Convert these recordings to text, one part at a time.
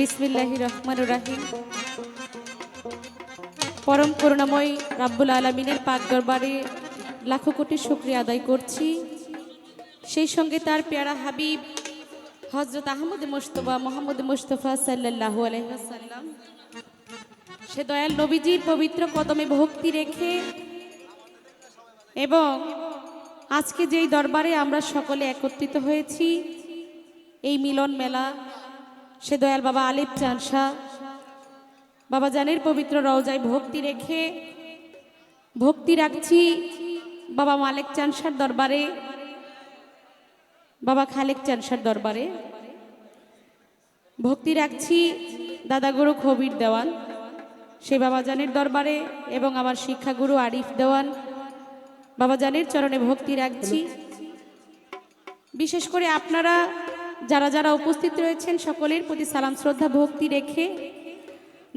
বিসমিল্লাহ রহমান রাহিম। পরম করুণাময় রাব্বুল আলমিনের পাক দরবারে লাখো কোটি শুক্রিয়া আদায় করছি। সেই সঙ্গে তার পেয়ারা হাবিব হজরত আহমদ মুস্তফা মোহাম্মদ মুস্তফা সাল্লাহ আলহাসাল্লাম সে দয়াল নবীজির পবিত্র কদমে ভক্তি রেখে এবং আজকে যেই দরবারে আমরা সকলে একত্রিত হয়েছি, এই মিলন মেলা সে দয়াল বাবা আলিফ চানসা বাবা জানের পবিত্র রওজায় ভক্তি রেখে, ভক্তি রাখছি বাবা মালিক চানসার দরবারে, বাবা খালেক চানসার দরবারে। ভক্তি রাখছি দাদাগুরু খবির দেওয়ান সে বাবা জানের দরবারে এবং আমার শিক্ষাগুরু আরিফ দেওয়ান। বাবা জানের চরণে ভক্তি রাখছি। বিশেষ করে আপনারা যারা যারা উপস্থিত রয়েছেন, সকলের প্রতি সালাম, শ্রদ্ধা, ভক্তি রেখে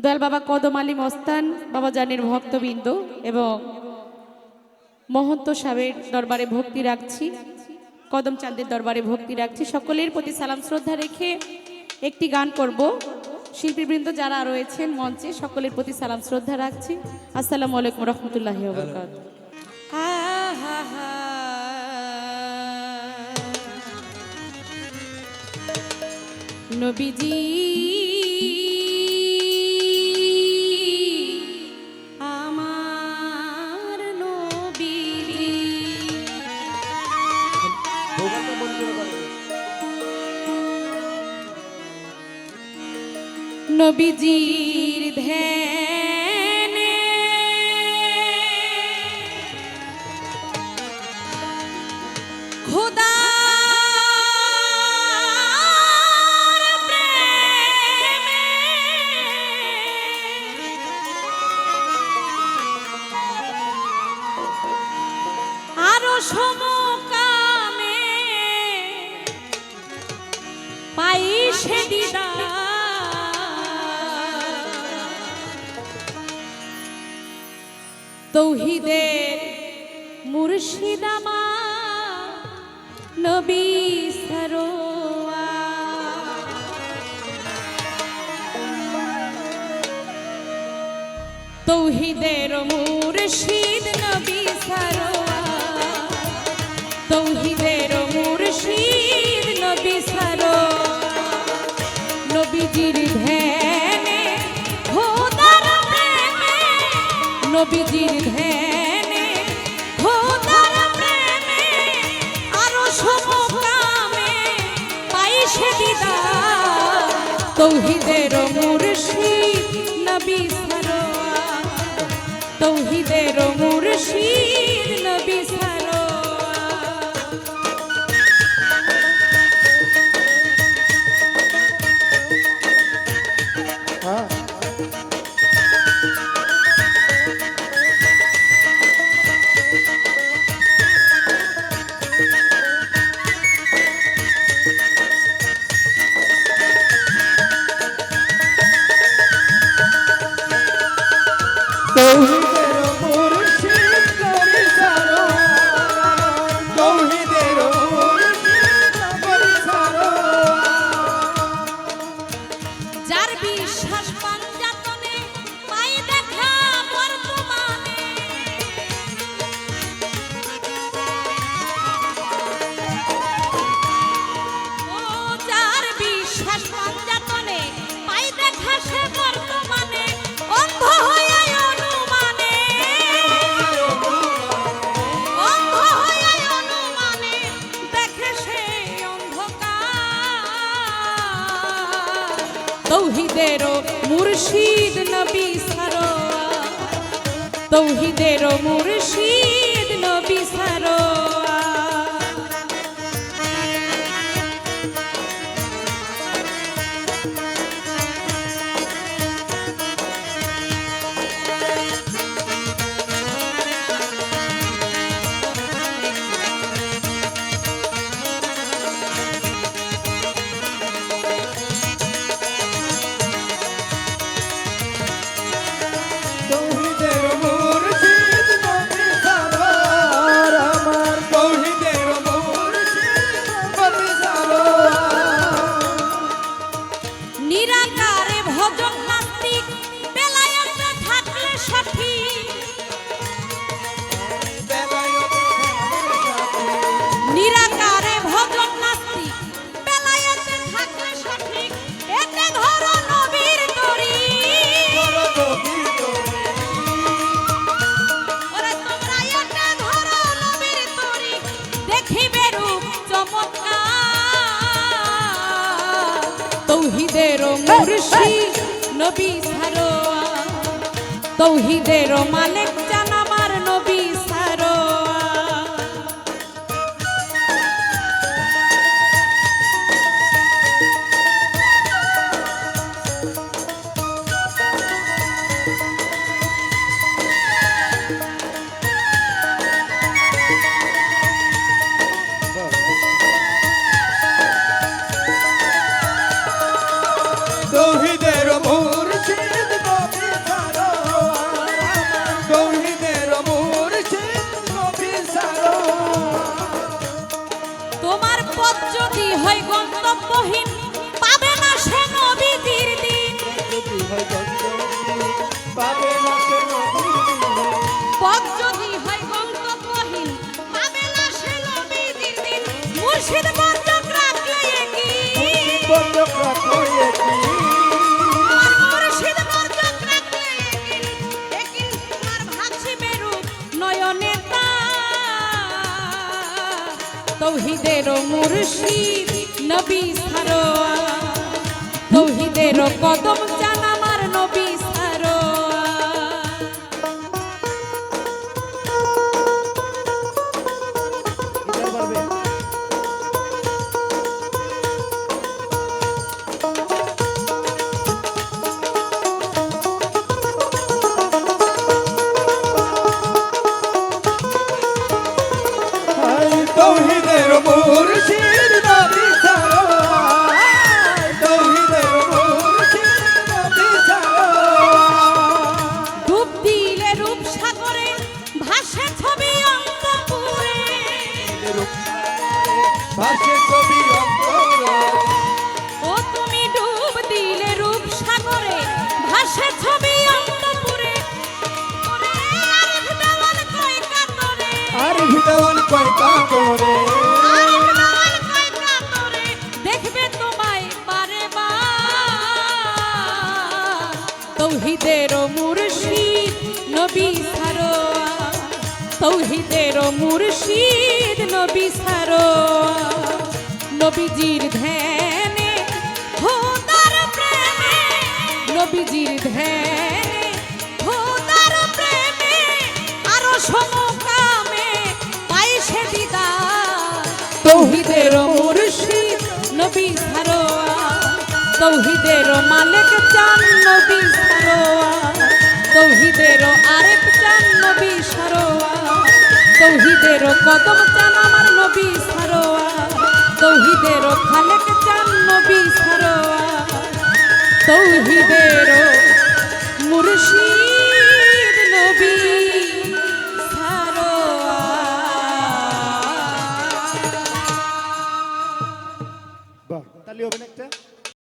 দয়াল বাবা কদম আলী মস্তান, বাবা জানের ভক্তবৃন্দ এবং মহন্ত সাহেবের দরবারে ভক্তি রাখছি, কদম চাঁদের দরবারে ভক্তি রাখছি। সকলের প্রতি সালাম, শ্রদ্ধা রেখে একটি গান করব। শিল্পীবৃন্দ যারা রয়েছেন মঞ্চে, সকলের প্রতি সালাম, শ্রদ্ধা রাখছি। আসসালামু আলাইকুম রহমতুল্লাহ বরকাত হা হা। নবী বন্ধ করে বলো। নবীজির ধ্যানে খোদা সে দিদা তৌহিদের মুর্শিদামা নবী সরোয়া তৌহিদের মুর্শিদ নবী সরোয়া তৌহিদের নবীজির ধ্যানে খোদার প্রেমে আরও সমকামে পাইছে দিদার তৌহিদের মুর্শিদ নবী সরোয়া তৌহিদের মুর্শিদ মুর্শিদ নবী সারোয়া তৌহিদের মুর্শিদ তৌহিদের মুর্শি নবী সারোয়া তৌহিদের মালিক তৌহিদের মুর্শিদ নবী মুর্শিদ তোমার পথ যদি হয় গন্তব্যহীন পাবে না সে নবীজির দিন। পাবে না সে নবীর পথ যদি হয় গন্তব্যহীন পাবে না সে নবীজির দিন। মুর্শিদ তৌহিদের মুর্শিদ নবী সারোয়া তৌহিদের কদম মুর্শিদ নবী সারোয়ার তৌহিদের মুর্শিদ নবী সারোয়ার ডুব দিলে রূপ সাগরে ভাসে ছবি অন্তপুরে ভাসে ছবি তৌহিদের মুর্শিদ নবী সারোয়া নবীজির ধ্যানে খোদার প্রেমে, নবীজির ধ্যানে খোদার প্রেমে, আরও সমকামে পাই সে দিদার। তৌহিদের মুর্শিদ নবী সারোয়া তৌহিদের মালিক চান নবী সারোয়া তৌহিদের আরেক চান নবী সারোয়া তৌহিদের কদম চান আমার নবী সারোয়া। তৌহিদের খালেক চান নবী সারোয়া। তৌহিদের